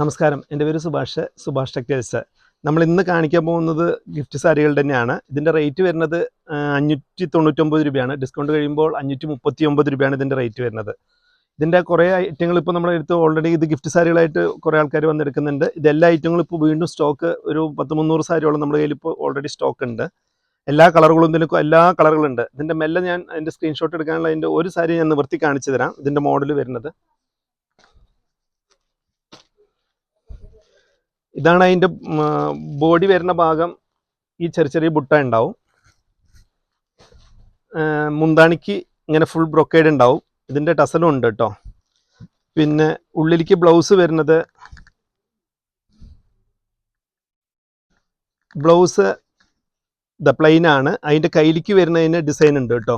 നമസ്കാരം. എന്റെ പേര് സുഭാഷ് സുഭാഷ് ടെക്സ്റ്റൈൽസ്. നമ്മൾ ഇന്ന് കാണിക്കാൻ പോകുന്നത് ഗിഫ്റ്റ് സാരികൾ തന്നെയാണ്. ഇതിന്റെ റേറ്റ് വരുന്നത് അഞ്ഞൂറ്റി തൊണ്ണൂറ്റൊമ്പത് രൂപയാണ്. ഡിസ്കൗണ്ട് കഴിയുമ്പോൾ അഞ്ഞൂറ്റി മുപ്പത്തി ഒമ്പത് രൂപയാണ് ഇതിന്റെ റേറ്റ് വരുന്നത്. ഇതിന്റെ കുറേ ഐറ്റങ്ങൾ ഇപ്പോൾ നമ്മുടെ അടുത്ത് ഓൾറെഡി ഇത് ഗിഫ്റ്റ് സാരികളായിട്ട് കുറേ ആൾക്കാർ വന്നെടുക്കുന്നുണ്ട്. ഇതെല്ലാ ഐറ്റങ്ങളും ഇപ്പോൾ വീണ്ടും സ്റ്റോക്ക് ഒരു പത്ത് മുന്നൂറ് സാരിയോളം നമ്മുടെ കയ്യിൽ ഇപ്പോൾ ഓൾറെഡി സ്റ്റോക്ക് ഉണ്ട്. എല്ലാ കളറുകളും ഇതിന് എല്ലാ കളറുകളുണ്ട്. ഇതിന്റെ മെല്ലെ ഞാൻ അതിന്റെ സ്ക്രീൻഷോട്ട് എടുക്കാനുള്ള അതിന്റെ ഒരു സാരി ഞാൻ നിവർത്തി കാണിച്ചു തരാം. ഇതിന്റെ മോഡൽ വരുന്നത്. ഇതാണ് അതിന്റെ ബോഡി വരുന്ന ഭാഗം ഈ ചെറിയ ചെറിയ ബുട്ട ഉണ്ടാവും. മുന്താണിക്ക് ഇങ്ങനെ ഫുൾ ബ്രൊക്കേഡ് ഉണ്ടാവും. ഇതിന്റെ ടസലും ഉണ്ട് കേട്ടോ. പിന്നെ ഉള്ളിലേക്ക് ബ്ലൗസ് വരുന്നത് ബ്ലൗസ് ദ പ്ലെയിൻ ആണ്. അതിന്റെ കയ്യിലേക്ക് വരുന്നതിന് ഡിസൈൻ ഉണ്ട് കേട്ടോ.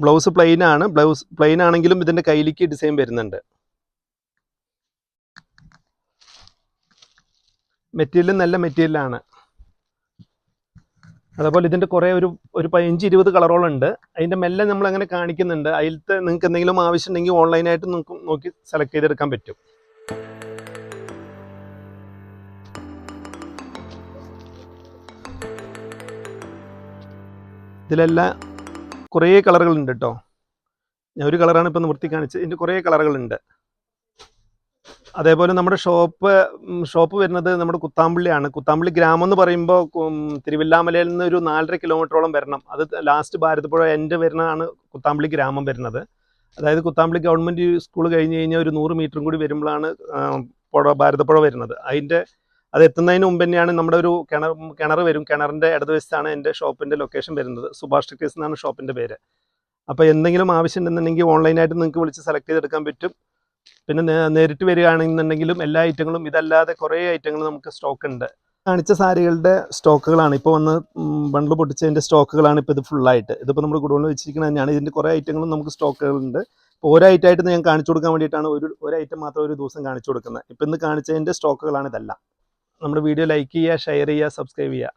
ബ്ലൗസ് പ്ലെയിൻ ആണ്. ബ്ലൗസ് പ്ലെയിൻ ആണെങ്കിലും ഇതിന്റെ കയ്യിലേക്ക് ഡിസൈൻ വരുന്നുണ്ട്. മെറ്റീരിയൽ നല്ല മെറ്റീരിയലാണ്. അതേപോലെ ഇതിന്റെ കുറേ ഒരു ഒരു പതിനഞ്ച് ഇരുപത് കളറോളം ഉണ്ട്. അതിന്റെ മെല്ലെ നമ്മൾ അങ്ങനെ കാണിക്കുന്നുണ്ട്. അതിലത്തെ നിങ്ങൾക്ക് എന്തെങ്കിലും ആവശ്യം ഉണ്ടെങ്കിൽ ഓൺലൈനായിട്ട് നിങ്ങൾക്ക് നോക്കി സെലക്ട് ചെയ്തെടുക്കാൻ പറ്റും. ഇതിലെല്ലാം കുറേ കളറുകളുണ്ട് കേട്ടോ ഞാൻ ഒരു കളറാണ് ഇപ്പം നിവർത്തി കാണിച്ചത്. ഇതിന്റെ കുറേ കളറുകളുണ്ട്. അതേപോലെ നമ്മുടെ ഷോപ്പ് ഷോപ്പ് വരുന്നത് നമ്മുടെ കുത്താമ്പള്ളിയാണ്. കുത്താമ്പള്ളി ഗ്രാമം എന്ന് പറയുമ്പോൾ തിരുവില്ലാമലയിൽ നിന്ന് ഒരു നാലര കിലോമീറ്ററോളം വരണം. അത് ലാസ്റ്റ് ഭാരതപ്പുഴ എന്റെ വരുന്നതാണ് കുത്താമ്പള്ളി ഗ്രാമം വരുന്നത്. അതായത് കുത്താമ്പള്ളി ഗവൺമെന്റ് സ്കൂൾ കഴിഞ്ഞ് കഴിഞ്ഞാൽ ഒരു നൂറ് മീറ്ററും കൂടി വരുമ്പോഴാണ് പുഴ ഭാരതപ്പുഴ വരുന്നത്. അതിന്റെ അത് എത്തുന്നതിന് മുമ്പ് തന്നെയാണ് നമ്മുടെ ഒരു കിണർ കിണർ വരും. കിണറിന്റെ ഇടതുവശത്താണ് എന്റെ ഷോപ്പിന്റെ ലൊക്കേഷൻ വരുന്നത്. സുഭാഷ് ടെക്സ് എന്നാണ് ഷോപ്പിന്റെ പേര്. അപ്പോൾ എന്തെങ്കിലും ആവശ്യം ഉണ്ടെന്നുണ്ടെങ്കിൽ ഓൺലൈനായിട്ട് നിങ്ങൾക്ക് വിളിച്ച് സെലക്ട് ചെയ്തെടുക്കാൻ പറ്റും. പിന്നെ നേരിട്ട് വരികയാണെന്നുണ്ടെങ്കിലും എല്ലാ ഐറ്റങ്ങളും ഇതല്ലാതെ കുറേ ഐറ്റങ്ങൾ നമുക്ക് സ്റ്റോക്ക് ഉണ്ട് കാണിച്ച സാരികളുടെ സ്റ്റോക്കുകളാണ്. ഇപ്പോൾ വന്ന് ബണ്ടിൽ പൊട്ടിച്ചതിന്റെ സ്റ്റോക്കുകളാണ് ഇപ്പോൾ ഇത് ഫുള്ളായിട്ട്. ഇതിപ്പോൾ നമ്മൾ കുടുംബം വെച്ചിരിക്കുന്നത് തന്നെയാണ്. ഇതിന്റെ കുറേ ഐറ്റങ്ങളും നമുക്ക് സ്റ്റോക്കുകളുണ്ട്. ഇപ്പോൾ ഓരോ ഐറ്റമായിട്ട് ഞാൻ കാണിച്ചു കൊടുക്കാൻ വേണ്ടിയിട്ടാണ് ഒരു ഒരു ഐറ്റം മാത്രം ഒരു ദിവസം കാണിച്ചു കൊടുക്കുന്നത്. ഇപ്പം ഇന്ന് കാണിച്ചതിന്റെ സ്റ്റോക്കുകളാണ് ഇതെല്ലാം. നമ്മുടെ വീഡിയോ ലൈക്ക് ചെയ്യുക ഷെയർ ചെയ്യുക സബ്സ്ക്രൈബ് ചെയ്യുക.